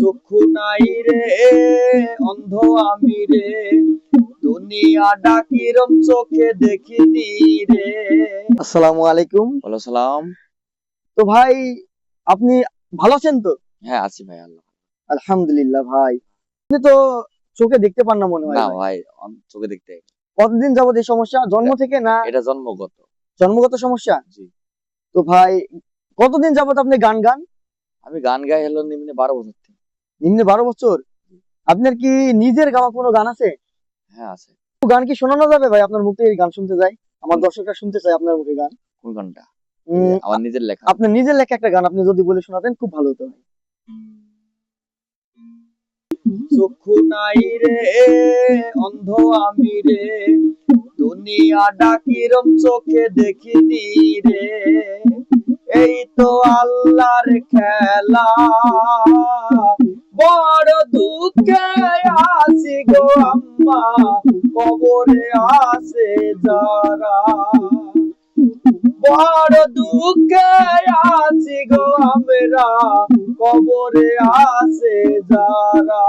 চক্ষু নাই রে অন্ধ আমি রে। দুনিয়া ডাকিরম চোখে দেখিনি রে। আসসালামু আলাইকুম। সালাম। তো ভাই আপনি ভালো আছেন তো? হ্যাঁ আছি ভাই আল্লাহ। আলহামদুলিল্লাহ ভাই। আপনি তো চোখে দেখতে পান না মনে হয় না ভাই। চোখে দেখতে কতদিন যাবত এই সমস্যা? জন্ম থেকে না এটা জন্মগত। জন্মগত সমস্যা? জি। তো ভাই কতদিন যাবত আপনি গান গান? আমি গান গাই হলো নিম্নে বারো বছর। নিম্নে বারো বছর। আপনার কি নিজের গাওয়া কোনো গান আছে? হ্যাঁ আছে। গান কি শোনানো যাবে ভাই? আপনার মুখে গান শুনতে যাই। আমার দর্শকরা শুনতে চাই আপনার মুখে গান। কোন গানটা? আমার নিজের লেখা। আপনার নিজের লেখা একটা গান আপনি যদি বলে শোনাতেন খুব ভালো হতো চক্ষু নাই রে অন্ধ আমি রে। দুনিয়া ডাকিরম চোখে দেখিনি রে। এই তো আল্লাহর খেলা। বড় দুঃখে আছি গো আম্মা, কবরে আছে যারা। বড় দুঃখে আছি গো আমরা, কবরে আছে যারা।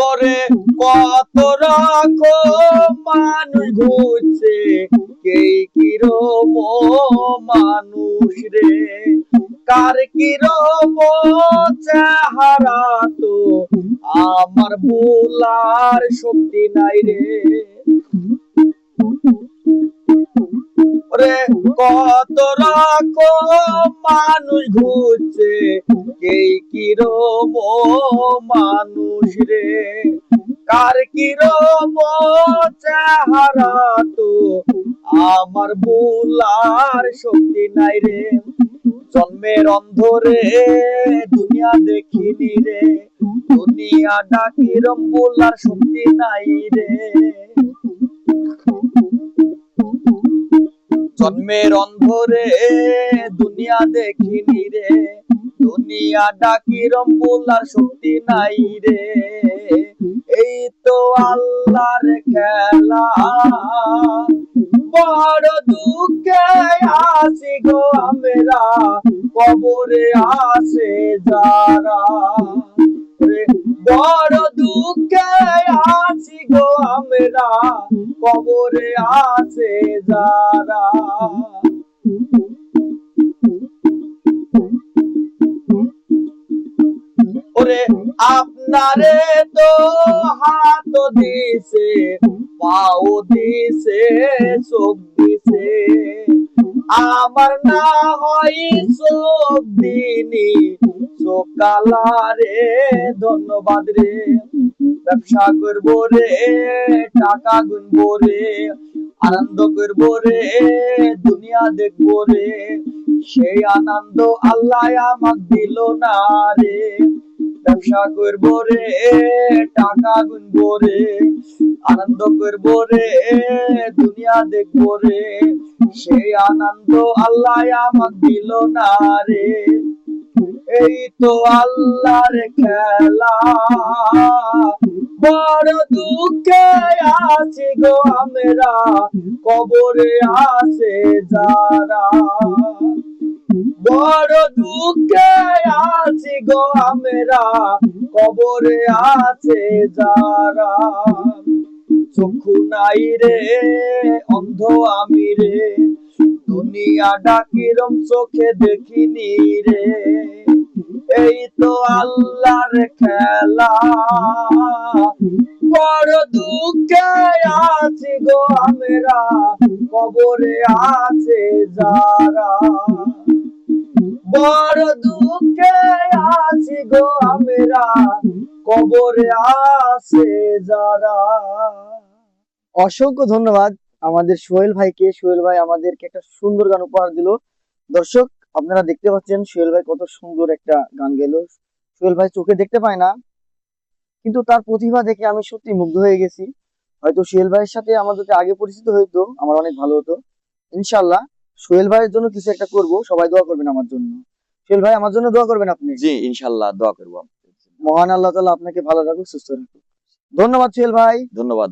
ওরে কত রকম মানুষ ঘুরছে কে কিরম মানুষ রে? কার কিরম চেহারা তো? আমার ভুলার শক্তি নাই রে। ওরে কত রকম মানুষ ঘুরছে, কে কিরম মানুষ রে? কার কিরম চেহারা তো? আমার ভুলার শক্তি নাই রে। জন্মের অন্ধরে দুনিয়া দেখিনি রে। দুনিয়া ডাকিরম বলার শক্তি নাই রে। জন্মের অন্ধরে দুনিয়া দেখিনি রে। দুনিয়া ডাকিরম বলার শক্তি নাই রে। এই তো আল্লাহর খেলা। বড় দুঃখে আছি গো আমরা, কবরে আছে যারা। বড় দুঃখে আছি গো আমরা, কবরে আছে যারা। ওরে আপনারে তো হাত দিছে, পাও দিছে, চোখ দিছে। আমার না হয় চোখ দিনি চোখ ধন্যবাদ রে। ব্যবসা করব রে, টাকা গুনবো রে, আনন্দ করব রে, দুনিয়া দেখব রে। সেই আনন্দ আল্লাহ আমাক দিল না রে। ব্যবসা করব রে, টাকা গুনবো রে, আনন্দ করব রে, দুনিয়া দেখব রে। সেই আনন্দ আল্লাহ আমাক দিল না রে। এই তো আল্লাহর খেলা, বড় দুঃখে আছি গো আমরা, কবরে আছে যারা। বড় দুঃখে আছি গো আমরা, কবরে আছে যারা। চক্ষু নাই রে, অন্ধ আমি রে, দুনিয়া ডাকিরম চোখে দেখিনি রে। এই তো আল্লাহর খেলা। বড় দুঃখে আছি গো আমরা, কবরে আছে যারা। বড় দুঃখে আছি গো আমরা। কবরে আছে যারা। অসংখ্য ধন্যবাদ আমাদের সোহেল ভাইকে। সোহেল ভাই আমাদেরকে একটা সুন্দর গান উপহার দিল। দর্শক, আপনারা দেখতে পাচ্ছেন সোহেল ভাই কত সুন্দর একটা গান গেল। সোহেল ভাই চোখে দেখতে পায় না, কিন্তু তার প্রতিভা দেখে আমি সত্যি মুগ্ধ হয়ে গেছি। হয়তো সোহেল ভাইয়ের সাথে যদি আগে পরিচিত হইতো, আমার অনেক ভালো হতো। ইনশাল্লাহ সোহেল ভাইয়ের জন্য কিছু একটা করব সবাই দোয়া করবেন আমার জন্য। সোহেল ভাই আমার জন্য দোয়া করবেন আপনি? জি ইনশাল্লাহ দোয়া করব মহান আল্লাহ তাআলা আপনাকে ভালো রাখুক সুস্থ রাখুক। ধন্যবাদ সোহেল ভাই। ধন্যবাদ।